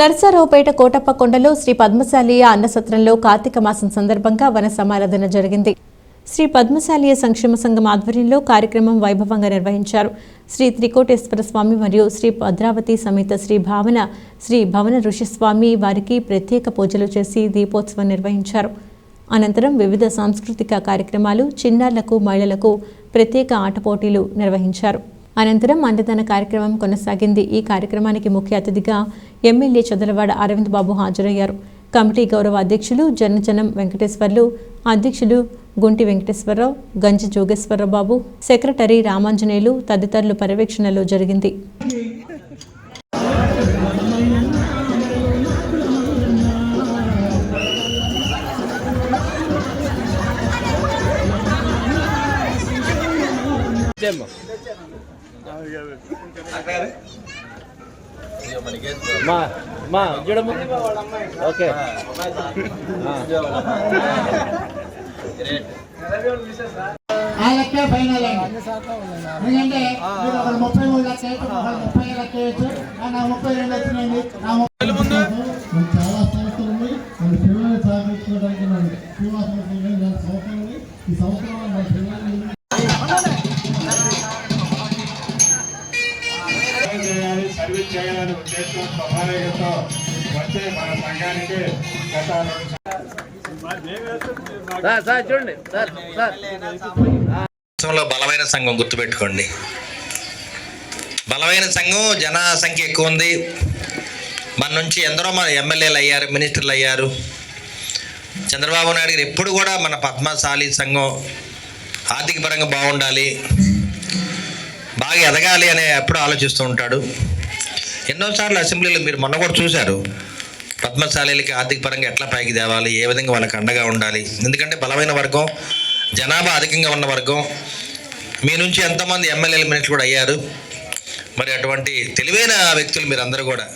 నర్సారావుపేట కోటప్ప కొండలో శ్రీ పద్మశాలియ అన్నసత్రంలో కార్తీక మాసం సందర్భంగా వన సమారాధన జరిగింది. శ్రీ పద్మశాలియ సంక్షేమ సంఘం ఆధ్వర్యంలో కార్యక్రమం వైభవంగా నిర్వహించారు. శ్రీ త్రికోటేశ్వర స్వామి మరియు శ్రీ భద్రావతి సమేత శ్రీ భావన శ్రీ భవన ఋషిస్వామి వారికి ప్రత్యేక పూజలు చేసి దీపోత్సవం నిర్వహించారు. అనంతరం వివిధ సాంస్కృతిక కార్యక్రమాలు చిన్నారులకు మహిళలకు ప్రత్యేక ఆట పోటీలు నిర్వహించారు. అనంతరం అన్నదాన కార్యక్రమం కొనసాగింది. ఈ కార్యక్రమానికి ముఖ్య అతిథిగా ఎమ్మెల్యే చదలవాడ అరవింద్ బాబు హాజరయ్యారు. కమిటీ గౌరవ అధ్యక్షులు జనజనం వెంకటేశ్వర్లు అధ్యక్షులు గుంటి వెంకటేశ్వరరావు గంజి జోగేశ్వరరావు బాబు సెక్రటరీ రామాంజనేయులు తదితరులు పర్యవేక్షణలో జరిగింది. మా మా చూడమ్మా ఓకే. ఆ. లెక్కే ఫైనల్ అండి. ఎందుకంటే మీరు ఒకరు ముప్పై మూడు లక్ష అయితే ఒకరు ముప్పై లక్ష వేయచ్చు నాకు ముప్పై రెండు వచ్చినాయండి. నా ముప్పై మనకు చాలా సంస్థలు ఉన్నాయి మన పిల్లల్ని సాగించుకోవడానికి మన శ్రీనివాసం సంవత్సరం ఉంది. ఈ సంవత్సరం చేయాలని ఉద్దేశం స్వభావికతో వచ్చే మన సంఘానికి గత రెండు సార్ సార్ చూడండి. Sir sir. రాష్ట్రంలో బలమైన సంఘం గుర్తుపెట్టుకోండి. బలమైన సంఘం జన సంఖ్య ఎక్కువ ఉంది. మన నుంచి ఎందరో మన ఎమ్మెల్యేలు అయ్యారు మినిస్టర్లు అయ్యారు. చంద్రబాబు నాయుడు గారు ఎప్పుడు కూడా మన పద్మశాలి సంఘం ఆర్థిక పరంగా బాగుండాలి. బాగా ఎదగాలి అని ఎప్పుడు ఆలోచిస్తూ ఉంటాడు. ఎన్నోసార్లు అసెంబ్లీలో మీరు మొన్న కూడా చూశారు. పద్మశాలీలకి ఆర్థిక పరంగా ఎట్లా పైకి తేవాలి ఏ విధంగా వాళ్ళకి అండగా ఉండాలి? ఎందుకంటే బలమైన వర్గం జనాభా అధికంగా ఉన్న వర్గం. మీ నుంచి ఎంతమంది ఎమ్మెల్యేలు మినిట్లు కూడా అయ్యారు? మరి అటువంటి తెలివైన వ్యక్తులు మీరు అందరూ కూడా